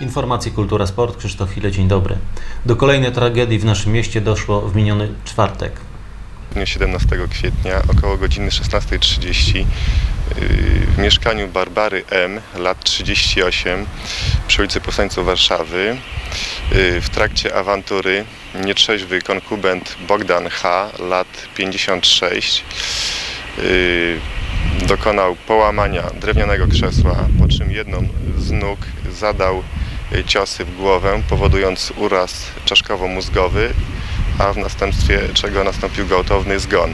Informacje Kultura Sport, Krzysztof Chwile, dzień dobry. Do kolejnej tragedii w naszym mieście doszło w miniony czwartek. W dniu 17 kwietnia około godziny 16.30 yy, w mieszkaniu Barbary M, lat 38, przy ulicy Powstańców Warszawy, yy, w trakcie awantury nietrzeźwy konkubent Bogdan H, lat 56, yy, dokonał połamania drewnianego krzesła, po czym jedną z nóg zadał ciosy w głowę, powodując uraz czaszkowo-mózgowy, a w następstwie czego nastąpił gwałtowny zgon.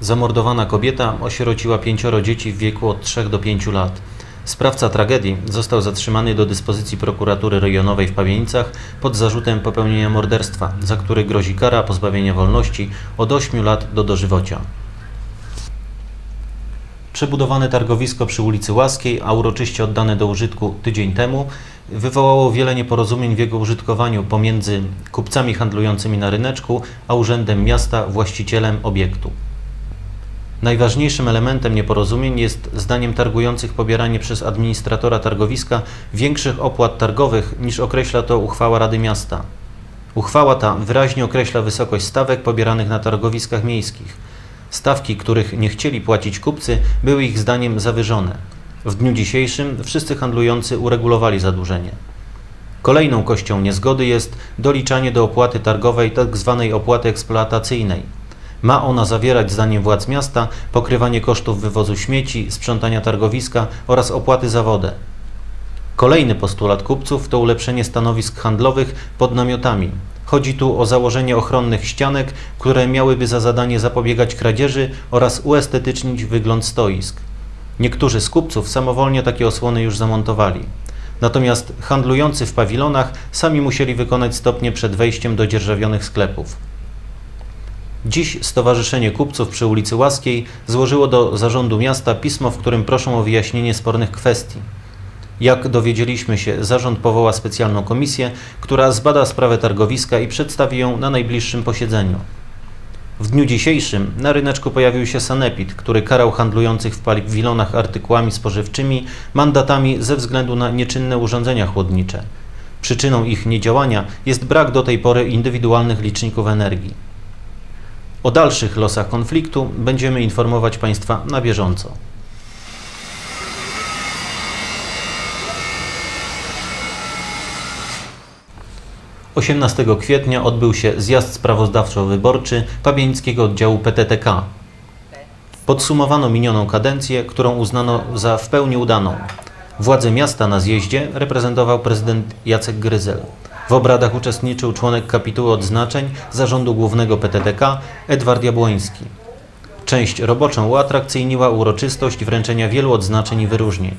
Zamordowana kobieta osierociła pięcioro dzieci w wieku od 3 do 5 lat. Sprawca tragedii został zatrzymany do dyspozycji prokuratury rejonowej w Pawienicach pod zarzutem popełnienia morderstwa, za który grozi kara pozbawienia wolności od 8 lat do dożywocia. Przebudowane targowisko przy ulicy Łaskiej, a uroczyście oddane do użytku tydzień temu, wywołało wiele nieporozumień w jego użytkowaniu pomiędzy kupcami handlującymi na ryneczku, a urzędem miasta właścicielem obiektu. Najważniejszym elementem nieporozumień jest zdaniem targujących pobieranie przez administratora targowiska większych opłat targowych niż określa to uchwała Rady Miasta. Uchwała ta wyraźnie określa wysokość stawek pobieranych na targowiskach miejskich. Stawki, których nie chcieli płacić kupcy, były ich zdaniem zawyżone. W dniu dzisiejszym wszyscy handlujący uregulowali zadłużenie. Kolejną kością niezgody jest doliczanie do opłaty targowej tzw. opłaty eksploatacyjnej. Ma ona zawierać, zdaniem władz miasta, pokrywanie kosztów wywozu śmieci, sprzątania targowiska oraz opłaty za wodę. Kolejny postulat kupców to ulepszenie stanowisk handlowych pod namiotami. Chodzi tu o założenie ochronnych ścianek, które miałyby za zadanie zapobiegać kradzieży oraz uestetycznić wygląd stoisk. Niektórzy z kupców samowolnie takie osłony już zamontowali. Natomiast handlujący w pawilonach sami musieli wykonać stopnie przed wejściem do dzierżawionych sklepów. Dziś Stowarzyszenie Kupców przy ulicy Łaskiej złożyło do zarządu miasta pismo, w którym proszą o wyjaśnienie spornych kwestii. Jak dowiedzieliśmy się, zarząd powoła specjalną komisję, która zbada sprawę targowiska i przedstawi ją na najbliższym posiedzeniu. W dniu dzisiejszym na ryneczku pojawił się Sanepid, który karał handlujących w pawilonach artykułami spożywczymi mandatami ze względu na nieczynne urządzenia chłodnicze. Przyczyną ich niedziałania jest brak do tej pory indywidualnych liczników energii. O dalszych losach konfliktu będziemy informować Państwa na bieżąco. Osiemnastego kwietnia odbył się zjazd sprawozdawczo-wyborczy Pawienickiego oddziału PTTK. Podsumowano minioną kadencję, którą uznano za w pełni udaną. Władze miasta na zjeździe reprezentował prezydent Jacek Gryzel. W obradach uczestniczył członek kapituły odznaczeń Zarządu Głównego PTTK Edward Jabłoński. Część roboczą uatrakcyjniła uroczystość wręczenia wielu odznaczeń i wyróżnień.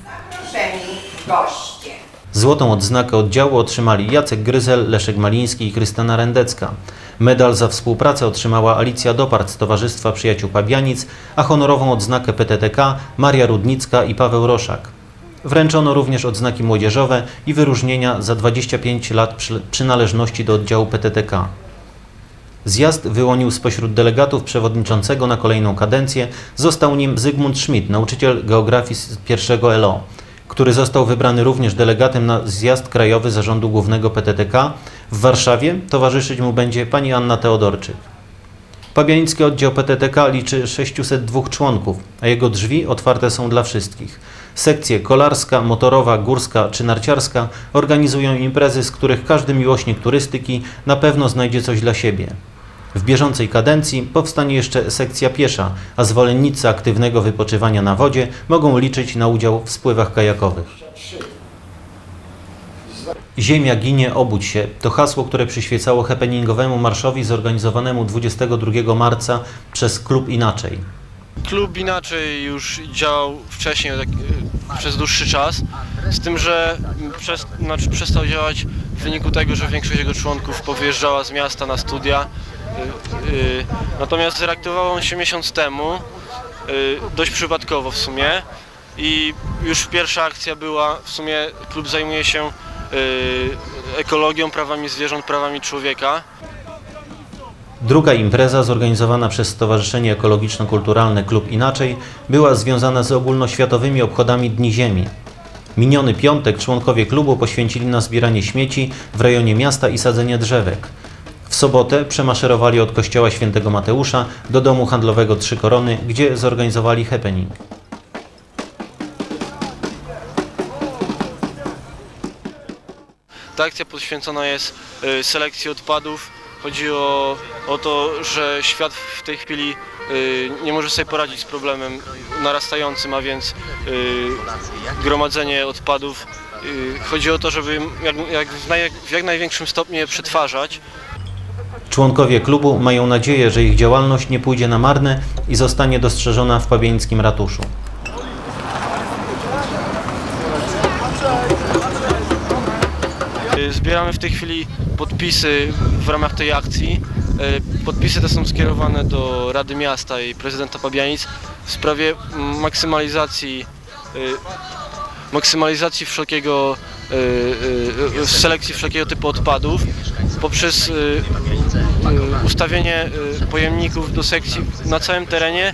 Goście. Złotą odznakę oddziału otrzymali Jacek Gryzel, Leszek Maliński i Krystyna Rendecka. Medal za współpracę otrzymała Alicja Dopart z Towarzystwa Przyjaciół Pabianic, a honorową odznakę PTTK Maria Rudnicka i Paweł Roszak. Wręczono również odznaki młodzieżowe i wyróżnienia za 25 lat przy- przynależności do oddziału PTTK. Zjazd wyłonił spośród delegatów przewodniczącego na kolejną kadencję. Został nim Zygmunt Schmidt, nauczyciel geografii z pierwszego LO, który został wybrany również delegatem na zjazd krajowy Zarządu Głównego PTTK. W Warszawie towarzyszyć mu będzie pani Anna Teodorczyk. Pabianicki oddział PTTK liczy 602 członków, a jego drzwi otwarte są dla wszystkich. Sekcje kolarska, motorowa, górska czy narciarska organizują imprezy, z których każdy miłośnik turystyki na pewno znajdzie coś dla siebie. W bieżącej kadencji powstanie jeszcze sekcja piesza, a zwolennicy aktywnego wypoczywania na wodzie mogą liczyć na udział w spływach kajakowych. Ziemia ginie, obudź się to hasło, które przyświecało happeningowemu marszowi zorganizowanemu 22 marca przez klub Inaczej. Klub inaczej już działał wcześniej tak, e, przez dłuższy czas, z tym, że przez, znaczy przestał działać w wyniku tego, że większość jego członków powyjeżdżała z miasta na studia. Y, y, Natomiast zreaktywował on się miesiąc temu, y, dość przypadkowo w sumie i już pierwsza akcja była, w sumie klub zajmuje się ekologią, prawami zwierząt, prawami człowieka. Druga impreza zorganizowana przez Stowarzyszenie Ekologiczno-Kulturalne Klub Inaczej była związana z ogólnoświatowymi obchodami Dni Ziemi. Miniony piątek członkowie klubu poświęcili na zbieranie śmieci w rejonie miasta i sadzenie drzewek. Sobotę przemaszerowali od kościoła świętego Mateusza do domu handlowego Trzy Korony, gdzie zorganizowali happening. Ta akcja poświęcona jest y, selekcji odpadów. Chodzi o, o to, że świat w tej chwili y, nie może sobie poradzić z problemem narastającym, a więc y, gromadzenie odpadów. Chodzi o to, żeby jak, jak w, naj, w jak największym stopniu je przetwarzać. Członkowie klubu mają nadzieję, że ich działalność nie pójdzie na marne i zostanie dostrzeżona w pabieńskim ratuszu. Zbieramy w tej chwili podpisy w ramach tej akcji. Y, Podpisy te są skierowane do Rady Miasta i prezydenta Pabianic w sprawie maksymalizacji y, maksymalizacji wszelkiego y, selekcji wszelkiego typu odpadów poprzez y, y, ustawienie y, pojemników do sekcji na całym terenie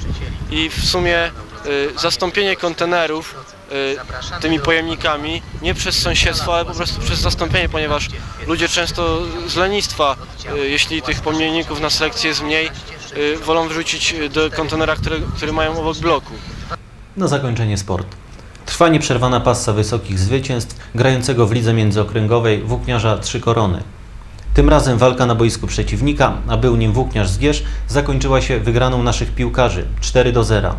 i w sumie zastąpienie kontenerów tymi pojemnikami nie przez sąsiedztwo, ale po prostu przez zastąpienie, ponieważ ludzie często z lenistwa, jeśli tych pojemników na selekcji jest mniej, wolą wrzucić do kontenera, które, które mają obok bloku. Na zakończenie sport. Trwa nieprzerwana passa wysokich zwycięstw grającego w lidze międzyokręgowej włókniarza Trzy Korony. Tym razem walka na boisku przeciwnika, a był nim włókniarz Zgierz, zakończyła się wygraną naszych piłkarzy 4 do 0.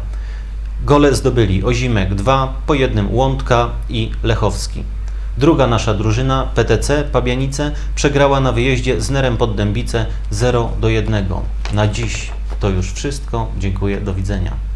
Gole zdobyli Ozimek 2, po jednym Łądka i Lechowski. Druga nasza drużyna, PTC Pabianice, przegrała na wyjeździe z Nerem pod Dębice 0 do 1. Na dziś to już wszystko. Dziękuję, do widzenia.